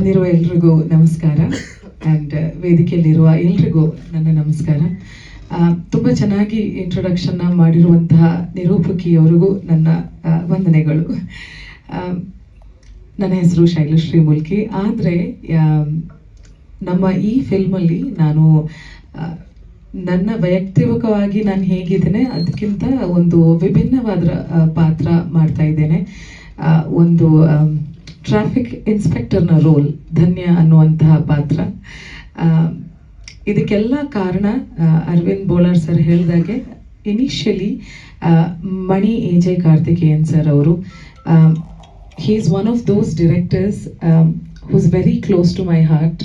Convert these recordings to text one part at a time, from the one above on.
ಬಂದಿರುವ ಎಲ್ರಿಗೂ ನಮಸ್ಕಾರ. ಆ್ಯಂಡ್ ವೇದಿಕೆಯಲ್ಲಿರುವ ಎಲ್ರಿಗೂ ನನ್ನ ನಮಸ್ಕಾರ. ತುಂಬ ಚೆನ್ನಾಗಿ ಇಂಟ್ರೊಡಕ್ಷನ್ನ ಮಾಡಿರುವಂತಹ ನಿರೂಪಕಿಯವರಿಗೂ ನನ್ನ ವಂದನೆಗಳು. ನನ್ನ ಹೆಸರು ಶೈಲಶ್ರೀ ಮುಲ್ಕಿ ಆದರೆ ನಮ್ಮ ಈ ಫಿಲ್ಮಲ್ಲಿ ನಾನು ನನ್ನ ವೈಯಕ್ತಿಕವಾಗಿ ನಾನು ಹೇಗಿದ್ದೇನೆ, ಅದಕ್ಕಿಂತ ಒಂದು ವಿಭಿನ್ನವಾದ ಪಾತ್ರ ಮಾಡ್ತಾ ಇದ್ದೇನೆ. ಒಂದು ಟ್ರಾಫಿಕ್ ಇನ್ಸ್ಪೆಕ್ಟರ್ನ ರೋಲ್ ಧನ್ಯ ಅನ್ನುವಂತಹ ಪಾತ್ರ. ಇದಕ್ಕೆಲ್ಲ ಕಾರಣ ಅರವಿಂದ್ ಬೋಳಾರ್ ಸರ್ ಹೇಳಿದಾಗೆ initially Mani A J Karthikeyan sir ಅವರು he is one of those directors who's very close to my heart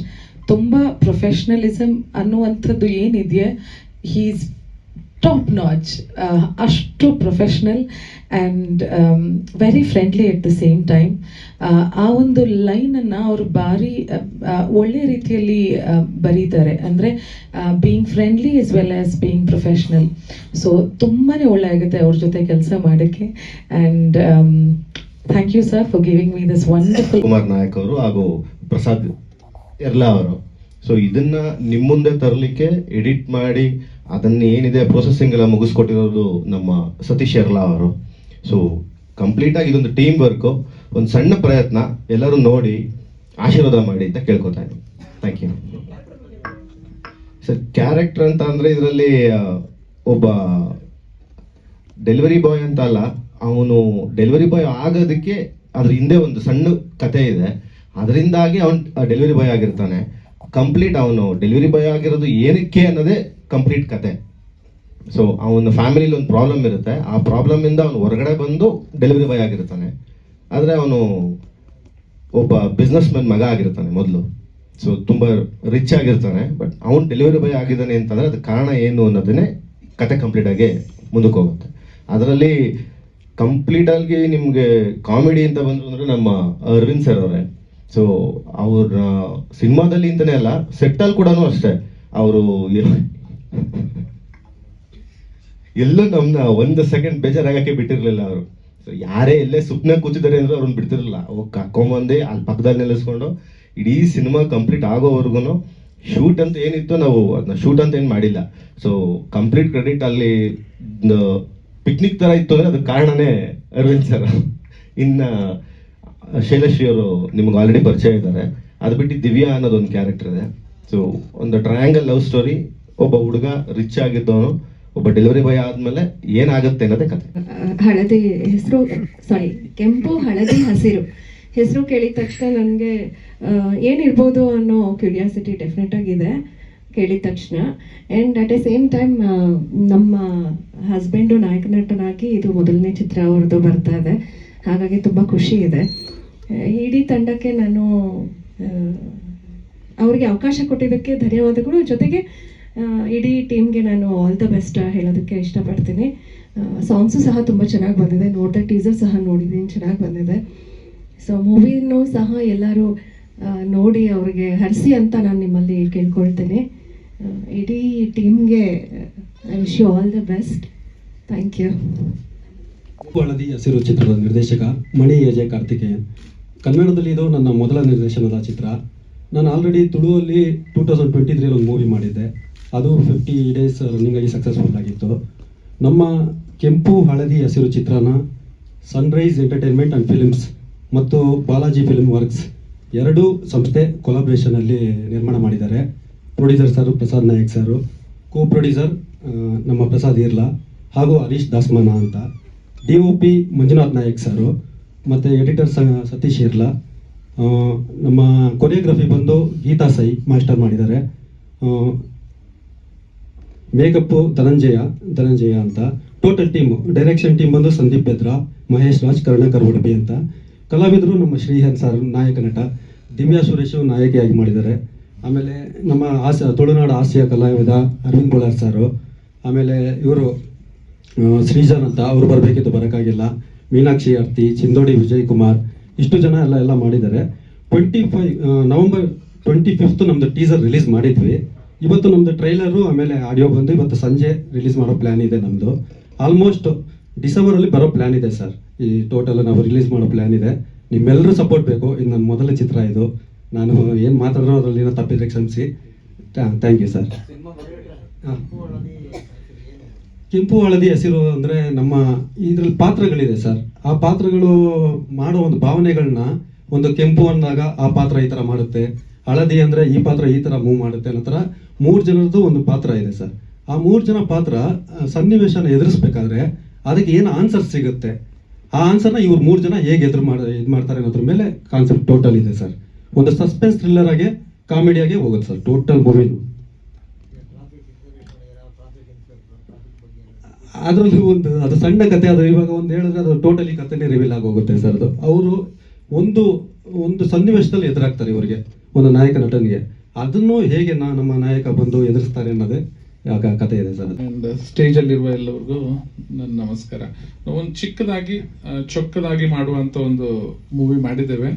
ತುಂಬ ಪ್ರೊಫೆಷ್ನಲಿಸಮ್ ಅನ್ನುವಂಥದ್ದು ಏನಿದೆಯೇ ಹೀಸ್ ಟಾಪ್ ನಾಚ್ ಅಷ್ಟು professional and very friendly at the same time ಆ ಒಂದು ಲೈನನ್ನು ಅವರು ಭಾರಿ ಆ, ಆ, ಒಳ್ಳೆ ರೀತಿಯಲ್ಲಿ ಬರೀತಾರೆ. ಅಂದರೆ being friendly is well as being professional so ತುಂಬಾ ಒಳ್ಳೆ ಆಗುತ್ತೆ ಅವ್ರ ಜೊತೆ ಕೆಲಸ ಮಾಡೋಕ್ಕೆ. And thank you sir for giving me this wonderful Kumar Nayak ಅವರು ಹಾಗೂ ಪ್ರಸಾದ್ ಎರ್ಲಾ ಅವರು. ಸೊ ಇದನ್ನ ನಿಮ್ಮ ಮುಂದೆ ತರಲಿಕ್ಕೆ ಎಡಿಟ್ ಮಾಡಿ ಅದನ್ನ ಏನಿದೆ ಪ್ರೊಸೆಸಿಂಗ್ ಎಲ್ಲ ಮುಗಿಸ್ಕೊಟ್ಟಿರೋದು ನಮ್ಮ ಸತೀಶ್ ಎರ್ಲಾ ಅವರು. ಸೊ ಕಂಪ್ಲೀಟ್ ಆಗಿ ಇದೊಂದು ಟೀಮ್ ವರ್ಕು ಒಂದು ಸಣ್ಣ ಪ್ರಯತ್ನ ಎಲ್ಲರೂ ನೋಡಿ ಆಶೀರ್ವಾದ ಮಾಡಿ ಅಂತ ಕೇಳ್ಕೊತಾ ಇದ್ದೀನಿ. ಥ್ಯಾಂಕ್ ಯು ಸರ್ ಕ್ಯಾರೆಕ್ಟರ್ ಅಂತ ಅಂದ್ರೆ ಇದರಲ್ಲಿ ಒಬ್ಬ ಡೆಲಿವರಿ ಬಾಯ್ ಅಂತ ಅಲ್ಲ, ಅವನು ಡೆಲಿವರಿ ಬಾಯ್ ಆಗೋದಕ್ಕೆ ಅದ್ರ ಹಿಂದೆ ಒಂದು ಸಣ್ಣ ಕತೆ ಇದೆ. ಅದರಿಂದಾಗಿ ಅವನು ಡೆಲಿವರಿ ಬಾಯ್ ಆಗಿರ್ತಾನೆ. ಕಂಪ್ಲೀಟ್ ಅವನು ಡೆಲಿವರಿ ಬಾಯ್ ಆಗಿರೋದು ಏನಕ್ಕೆ ಅನ್ನೋದೇ ಕಂಪ್ಲೀಟ್ ಕತೆ. ಸೊ ಅವನ ಫ್ಯಾಮಿಲಿಲಿ ಒಂದು ಪ್ರಾಬ್ಲಮ್ ಇರುತ್ತೆ. ಆ ಪ್ರಾಬ್ಲಮ್ ಇಂದ ಅವನು ಹೊರಗಡೆ ಬಂದು ಡೆಲಿವರಿ ಬಾಯ್ ಆಗಿರ್ತಾನೆ. ಆದರೆ ಅವನು ಒಬ್ಬ ಬಿಸ್ನೆಸ್ ಮ್ಯಾನ್ ಮಗ ಆಗಿರ್ತಾನೆ ಮೊದಲು. ಸೊ ತುಂಬ ರಿಚ್ ಆಗಿರ್ತಾನೆ. ಬಟ್ ಅವನು ಡೆಲಿವರಿ ಬಾಯ್ ಆಗಿದ್ದಾನೆ ಅಂತಂದರೆ ಅದಕ್ಕೆ ಕಾರಣ ಏನು ಅನ್ನೋದನ್ನೇ ಕತೆ ಕಂಪ್ಲೀಟ್ ಆಗಿ ಮುಂದಕ್ಕೆ ಹೋಗುತ್ತೆ. ಅದರಲ್ಲಿ ಕಂಪ್ಲೀಟ್ ಆಗಿ ನಿಮಗೆ ಕಾಮಿಡಿ ಅಂತ ಬಂದರು ಅಂದರೆ ನಮ್ಮ ಅರವಿಂದ್ ಸರ್ ಅವರೇ. ಸೊ ಅವ್ರ ಸಿನಿಮಾದಲ್ಲಿ ಅಂತಲೇ ಅಲ್ಲ ಸೆಟ್ಟಲ್ಲಿ ಕೂಡ ಅಷ್ಟೇ. ಅವರು ಎಲ್ಲೂ ನಮ್ಮನ್ನ ಒಂದು ಸೆಕೆಂಡ್ ಬೇಜಾರಾಗಕ್ಕೆ ಬಿಟ್ಟಿರಲಿಲ್ಲ ಅವರು. ಸೊ ಯಾರೇ ಎಲ್ಲೇ ಸುಪ್ನಾಗ ಕೂತಿದ್ದಾರೆ ಅಂದ್ರೆ ಅವ್ರನ್ನ ಬಿಡ್ತಿರಲಿಲ್ಲ. ಅವ್ರು ಕರ್ಕೊಂಬಂದು ಅಲ್ಲಿ ಪಕ್ಕದಲ್ಲಿ ನೆಲೆಸ್ಕೊಂಡು ಇಡೀ ಸಿನಿಮಾ ಕಂಪ್ಲೀಟ್ ಆಗೋವರೆಗೂ ಶೂಟ್ ಅಂತ ಏನಿತ್ತು ನಾವು ಅದನ್ನ ಶೂಟ್ ಅಂತ ಏನು ಮಾಡಿಲ್ಲ. ಸೊ ಕಂಪ್ಲೀಟ್ ಕ್ರೆಡಿಟ್ ಅಲ್ಲಿ ಪಿಕ್ನಿಕ್ ಥರ ಇತ್ತು ಅಂದರೆ ಅದಕ್ಕೆ ಕಾರಣನೇ ಅರವಿಂದ್ ಸರ್ ಇನ್ನ ಶೈಲಶ್ರೀ ಅವರು ನಿಮ್ಗೆ ಆಲ್ರೆಡಿ ಪರಿಚಯ ಇದ್ದಾರೆ. ಅದು ಬಿಟ್ಟು ದಿವ್ಯಾ ಅನ್ನೋದೊಂದು ಕ್ಯಾರೆಕ್ಟರ್ ಇದೆ. ಸೊ ಒಂದು ಟ್ರಯಾಂಗಲ್ ಲವ್ ಸ್ಟೋರಿ ಒಬ್ಬ ಹುಡುಗ ರಿಚ್ ಆಗಿದ್ದವನು, ಒಬ್ಬ ಡೆಲಿವರಿ ಬಾಯ್ ಆದ್ಮೇಲೆ ಏನಾಗುತ್ತೆ ಅನ್ನೋದೇ ಕತೆ. ಹಳದಿ ಹೆಸರು ಸಾರಿ ಕೆಂಪು ಹಳದಿ ಹಸಿರು. ಹೆಸರು ಕೇಳಿದ ತಕ್ಷಣ ನನಗೆ ಏನಿರ್ಬೋದು ಅನ್ನೋ ಕ್ಯೂರಿಯಾಸಿಟಿ ಡೆಫಿನೆಟ್ ಆಗಿದೆ ಕೇಳಿದ ತಕ್ಷಣ. And at a same time ನಮ್ಮ ಹಸ್ಬೆಂಡು ನಾಯಕ ನಟನಾಗಿ ಇದು ಮೊದಲನೇ ಚಿತ್ರ ಅವ್ರದ್ದು ಬರ್ತಾ ಇದೆ. ಹಾಗಾಗಿ ತುಂಬ ಖುಷಿ ಇದೆ. ಇಡೀ ತಂಡಕ್ಕೆ ನಾನು ಅವರಿಗೆ ಅವಕಾಶ ಕೊಟ್ಟಿದ್ದಕ್ಕೆ ಧನ್ಯವಾದಗಳು. ಜೊತೆಗೆ ಇಡೀ ಟೀಮ್ಗೆ ನಾನು ಆಲ್ ದ ಬೆಸ್ಟ್ ಹೇಳೋದಕ್ಕೆ ಇಷ್ಟಪಡ್ತೀನಿ. ಸಾಂಗ್ಸು ಸಹ ತುಂಬ ಚೆನ್ನಾಗಿ ಬಂದಿದೆ. ನೋಡಿದೆ ಟೀಸರ್ ಸಹ ನೋಡಿದ್ದೀನಿ ಚೆನ್ನಾಗಿ ಬಂದಿದೆ. ಸೊ ಮೂವಿನೂ ಸಹ ಎಲ್ಲರೂ ನೋಡಿ ಅವ್ರಿಗೆ ಹರಿಸಿ ಅಂತ ನಾನು ನಿಮ್ಮಲ್ಲಿ ಕೇಳ್ಕೊಳ್ತೀನಿ. ಇಡೀ ಟೀಮ್ಗೆ I wish you all the best thank you ಹಳದಿ ಹಸಿರು ಚಿತ್ರದ ನಿರ್ದೇಶಕ ಮಣಿ ಎಜೆ ಕಾರ್ತಿಕೇಯನ್. ಕನ್ನಡದಲ್ಲಿ ಇದು ನನ್ನ ಮೊದಲ ನಿರ್ದೇಶನದ ಚಿತ್ರ. ನಾನು ಆಲ್ರೆಡಿ ತುಳುವಲ್ಲಿ ಟೂ ತೌಸಂಡ್ ಟ್ವೆಂಟಿ ತ್ರೀಲಿ ಒಂದು ಮೂವಿ ಮಾಡಿದ್ದೆ. ಅದು ಫಿಫ್ಟಿ ಡೇಸ್ ರನ್ನಿಂಗ್ ಆಗಿ ಸಕ್ಸಸ್ಫುಲ್ ಆಗಿತ್ತು. ನಮ್ಮ ಕೆಂಪು ಹಳದಿ ಹಸಿರು ಚಿತ್ರನ ಸನ್ರೈಸ್ ಎಂಟರ್ಟೈನ್ಮೆಂಟ್ ಆ್ಯಂಡ್ ಫಿಲಿಮ್ಸ್ ಮತ್ತು ಬಾಲಾಜಿ ಫಿಲ್ಮ್ ವರ್ಕ್ಸ್ ಎರಡೂ ಸಂಸ್ಥೆ ಕೊಲಾಬ್ರೇಷನಲ್ಲಿ ನಿರ್ಮಾಣ ಮಾಡಿದ್ದಾರೆ. Producer sir Prasad Nayak sir co producer ನಮ್ಮ ಪ್ರಸಾದ್ ಇರ್ಲಾ ಹಾಗೂ ಹರೀಶ್ ದಾಸ್ಮಾನ ಅಂತ. D O P Manjunath Nayak sir ಮತ್ತು ಎಡಿಟರ್ ಸತೀಶ್ ಇರ್ಲಾ. ನಮ್ಮ ಕೊರಿಯೋಗ್ರಫಿ ಬಂದು ಗೀತಾ ಸೈ ಮಾಸ್ಟರ್ ಮಾಡಿದ್ದಾರೆ. ಮೇಕಪ್ಪು ಧನಂಜಯ ಧನಂಜಯ ಅಂತ. ಟೋಟಲ್ ಟೀಮ್ ಡೈರೆಕ್ಷನ್ ಟೀಮ್ ಬಂದು ಸಂದೀಪ್ ಬೆದ್ರ, ಮಹೇಶ್ ರಾಜ್ ಕರ್ಣಕರ್ ಉಡುಪಿ ಅಂತ. ಕಲಾವಿದರು ನಮ್ಮ ಶ್ರೀಹನ್ ಸರ್ ನಾಯಕ ನಟ. ದಿವ್ಯಾ ಸುರೇಶ್ ನಾಯಕಿಯಾಗಿ ಮಾಡಿದ್ದಾರೆ. ಆಮೇಲೆ ನಮ್ಮ ಹಾಸ್ಯ ತುಳುನಾಡು ಹಾಸ್ಯ ಕಲಾವಿದ ಅರವಿಂದ್ ಬೋಳಾರ್ ಸಾರು ಆಮೇಲೆ ಇವರು ಶ್ರೀಜನ್ ಅಂತ. ಅವರು ಬರಬೇಕಿತ್ತು, ಬರೋಕ್ಕಾಗಿಲ್ಲ. ಮೀನಾಕ್ಷಿ ಆರ್ತಿ, ಚಿಂದೋಡಿ ವಿಜಯ್ ಕುಮಾರ್ ಇಷ್ಟು ಜನ ಎಲ್ಲ ಎಲ್ಲ ಮಾಡಿದ್ದಾರೆ. Twenty five November twenty fifth ನಮ್ಮದು ಟೀಸರ್ ರಿಲೀಸ್ ಮಾಡಿದ್ವಿ. ಇವತ್ತು ನಮ್ದು ಟ್ರೈಲರು, ಆಮೇಲೆ ಆಡಿಯೋ ಬಂದು ಇವತ್ತು ಸಂಜೆ ರಿಲೀಸ್ ಮಾಡೋ ಪ್ಲ್ಯಾನ್ ಇದೆ ನಮ್ಮದು ಆಲ್ಮೋಸ್ಟ್ ಡಿಸೆಂಬರಲ್ಲಿ ಬರೋ ಪ್ಲ್ಯಾನ್ ಇದೆ ಸರ್. ಈ ಟೋಟಲ್ ನಾವು ರಿಲೀಸ್ ಮಾಡೋ ಪ್ಲ್ಯಾನ್ ಇದೆ. ನಿಮ್ಮೆಲ್ಲರೂ ಸಪೋರ್ಟ್ ಬೇಕು. ಇದು ನನ್ನ ಮೊದಲ ಚಿತ್ರ ಇದು. ನಾನು ಏನು ಮಾತಾಡೋ ಅದರಲ್ಲಿ ಏನೋ ತಪ್ಪಿದ್ರೆ ಕ್ಷಮಿಸಿ. ಥ್ಯಾಂಕ್ ಯು ಸರ್ ಕೆಂಪು ಹಳದಿ ಹಸಿರು ಅಂದರೆ ನಮ್ಮ ಇದ್ರಲ್ಲಿ ಪಾತ್ರಗಳಿದೆ ಸರ್ ಆ ಪಾತ್ರಗಳು ಮಾಡೋ ಒಂದು ಭಾವನೆಗಳನ್ನ ಒಂದು ಕೆಂಪು ಅಂದಾಗ ಆ ಪಾತ್ರ ಈ ಥರ ಮಾಡುತ್ತೆ. ಹಳದಿ ಅಂದರೆ ಈ ಪಾತ್ರ ಈ ಥರ ಮೂವ್ ಮಾಡುತ್ತೆ ಅನ್ನೋ ಮೂರು ಜನರದ್ದು ಒಂದು ಪಾತ್ರ ಇದೆ ಸರ್. ಆ ಮೂರು ಜನ ಪಾತ್ರ ಸನ್ನಿವೇಶನ ಎದುರಿಸ್ಬೇಕಾದ್ರೆ ಅದಕ್ಕೆ ಏನು ಆನ್ಸರ್ ಸಿಗುತ್ತೆ? ಆ ಆನ್ಸರ್ನ ಇವ್ರು ಮೂರು ಜನ ಹೇಗೆ ಎದುರು ಮಾಡ, ಇದು ಮಾಡ್ತಾರೆ ಅನ್ನೋದ್ರ ಮೇಲೆ ಕಾನ್ಸೆಪ್ಟ್ ಟೋಟಲ್ ಇದೆ ಸರ್. ಒಂದು ಸಸ್ಪೆನ್ಸ್ ಥ್ರಿಲ್ಲರ್ ಆಗಿ ಕಾಮಿಡಿಯಾಗೆ ಹೋಗುತ್ತೆ ಸರ್ ಟೋಟಲ್ ಮೂವಿ ಅದರಲ್ಲಿ ಒಂದು, ಅದು ಸಣ್ಣ ಕತೆ, ಅದು ಇವಾಗ ಒಂದು ಹೇಳಿದ್ರೆ ಅದು ಟೋಟಲಿ ಕಥೆನೇ ರಿವೀಲ್ ಆಗಿ ಹೋಗುತ್ತೆ ಸರ್ ಅದು. ಅವರು ಒಂದು ಒಂದು ಸನ್ನಿವೇಶದಲ್ಲಿ ಎದುರಾಗ್ತಾರೆ ಇವರಿಗೆ, ಒಂದು ನಾಯಕ ನಟನಿಗೆ. ಅದನ್ನು ಹೇಗೆ ನಮ್ಮ ನಾಯಕ ಬಂದು ಎದುರಿಸ್ತಾರೆ ಅನ್ನೋದೇ ಕತೆ ಇದೆ ಸರ್ ಸ್ಟೇಜ್ ಅಲ್ಲಿ ಸ್ಟೇಜಲ್ಲಿರುವ ಎಲ್ಲರಿಗೂ ನನ್ನ ನಮಸ್ಕಾರ. ಒಂದು ಚಿಕ್ಕದಾಗಿ ಚೊಕ್ಕದಾಗಿ ಮಾಡುವಂತ ಒಂದು ಮೂವಿ ಮಾಡಿದ್ದೇವೆ.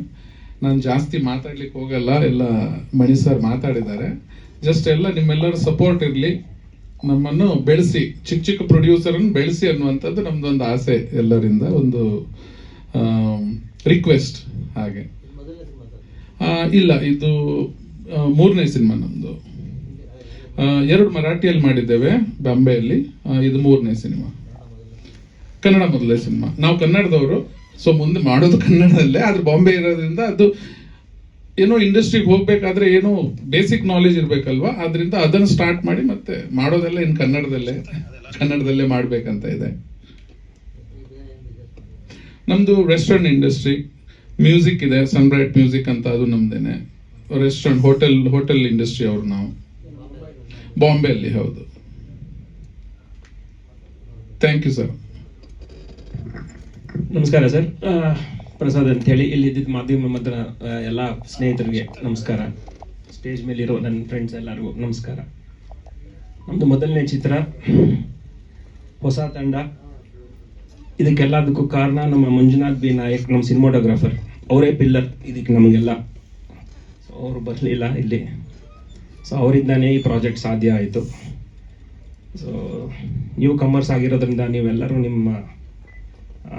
ನಾನು ಜಾಸ್ತಿ ಮಾತಾಡ್ಲಿಕ್ಕೆ ಹೋಗಲ್ಲ, ಎಲ್ಲ ಮಣಿ ಸರ್ ಮಾತಾಡಿದ್ದಾರೆ. ಜಸ್ಟ್ ಎಲ್ಲ ನಿಮ್ಮೆಲ್ಲರ ಸಪೋರ್ಟ್ ಇರಲಿ. ನಮ್ಮನ್ನು ಬೆಳೆಸಿ, ಚಿಕ್ಕ ಚಿಕ್ಕ ಪ್ರೊಡ್ಯೂಸರ್ ಬೆಳೆಸಿ ಅನ್ನುವಂಥದ್ದು ನಮ್ದೊಂದು ಆಸೆ ಎಲ್ಲರಿಂದ, ಒಂದು ರಿಕ್ವೆಸ್ಟ್ ಹಾಗೆ. ಇಲ್ಲ, ಇದು ಮೂರನೇ ಸಿನಿಮಾ ನಮ್ಮದು ಎರಡು ಮರಾಠಿಯಲ್ಲಿ ಮಾಡಿದ್ದೇವೆ, ಬಾಂಬೆಯಲ್ಲಿ. ಇದು ಮೂರನೇ ಸಿನಿಮಾ. ಕನ್ನಡ ಮೊದಲನೇ ಸಿನಿಮಾ. ನಾವು ಕನ್ನಡದವರು, ಸೊ ಮುಂದೆ ಮಾಡೋದು ಕನ್ನಡದಲ್ಲೇ, ಆದ್ರೆ ಬಾಂಬೆ ಇರೋದ್ರಿಂದ ಅದು ಏನೋ ಇಂಡಸ್ಟ್ರಿಗೆ ಹೋಗ್ಬೇಕಾದ್ರೆ ಏನೋ ಬೇಸಿಕ್ ನಾಲೆಜ್ ಇರಬೇಕಲ್ವಾ? ಅದರಿಂದ ಅದನ್ನ ಸ್ಟಾರ್ಟ್ ಮಾಡಿ ಮತ್ತೆ ಮಾಡೋದೆಲ್ಲ ಇನ್ ಕನ್ನಡದಲ್ಲೇ ಕನ್ನಡದಲ್ಲೇ ಮಾಡ್ಬೇಕಂತ ಇದೆ. ನಮ್ದು ವೆಸ್ಟರ್ನ್ ಇಂಡಸ್ಟ್ರಿ ಮ್ಯೂಸಿಕ್ ಇದೆ ಸನ್ಬ್ರೈಟ್ ಮ್ಯೂಸಿಕ್ ಅಂತ ಅದು ನಮ್ದೇನೆ. ರೆಸ್ಟೋರೆಂಟ್ ಹೋಟೆಲ್ ಹೋಟೆಲ್ ಇಂಡಸ್ಟ್ರಿ ಅವರು ನಾವು. ಬಾಂಬೆಯಲ್ಲಿ, ಹೌದು. ಥ್ಯಾಂಕ್ ಯು ಸರ್ ನಮಸ್ಕಾರ ಸರ್ ಪ್ರಸಾದ್ ಅಂತ ಹೇಳಿ ಇಲ್ಲಿ ಇದ್ದಿದ್ದ ಮಾಧ್ಯಮ ಮತ್ತು ಎಲ್ಲ ಸ್ನೇಹಿತರಿಗೆ ನಮಸ್ಕಾರ. ಸ್ಟೇಜ್ ಮೇಲಿರೋ ನನ್ನ ಫ್ರೆಂಡ್ಸ್ ಎಲ್ಲರಿಗೂ ನಮಸ್ಕಾರ. ನಮ್ಮದು ಮೊದಲನೇ ಚಿತ್ರ, ಹೊಸ ತಂಡ. ಇದಕ್ಕೆಲ್ಲದಕ್ಕೂ ಕಾರಣ ನಮ್ಮ ಮಂಜುನಾಥ್ ಬಿ ನಾಯಕ್, ನಮ್ಮ ಸಿನಿಮಾಟೋಗ್ರಾಫರ್ ಅವರೇ ಪಿಲ್ಲರ್ ಇದಕ್ಕೆ ನಮಗೆಲ್ಲ. ಅವರು ಬರಲಿಲ್ಲ ಇಲ್ಲಿ. ಸೊ ಅವರಿಂದನೇ ಈ ಪ್ರಾಜೆಕ್ಟ್ ಸಾಧ್ಯ ಆಯಿತು. ಸೊ ನೀವು ಕಮರ್ಸ್ ಆಗಿರೋದ್ರಿಂದ ನೀವೆಲ್ಲರೂ ನಿಮ್ಮ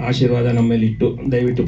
ಆಶೀರ್ವಾದ ನಮ್ಮ ಮೇಲೆ ಇಟ್ಟು ದಯವಿಟ್ಟು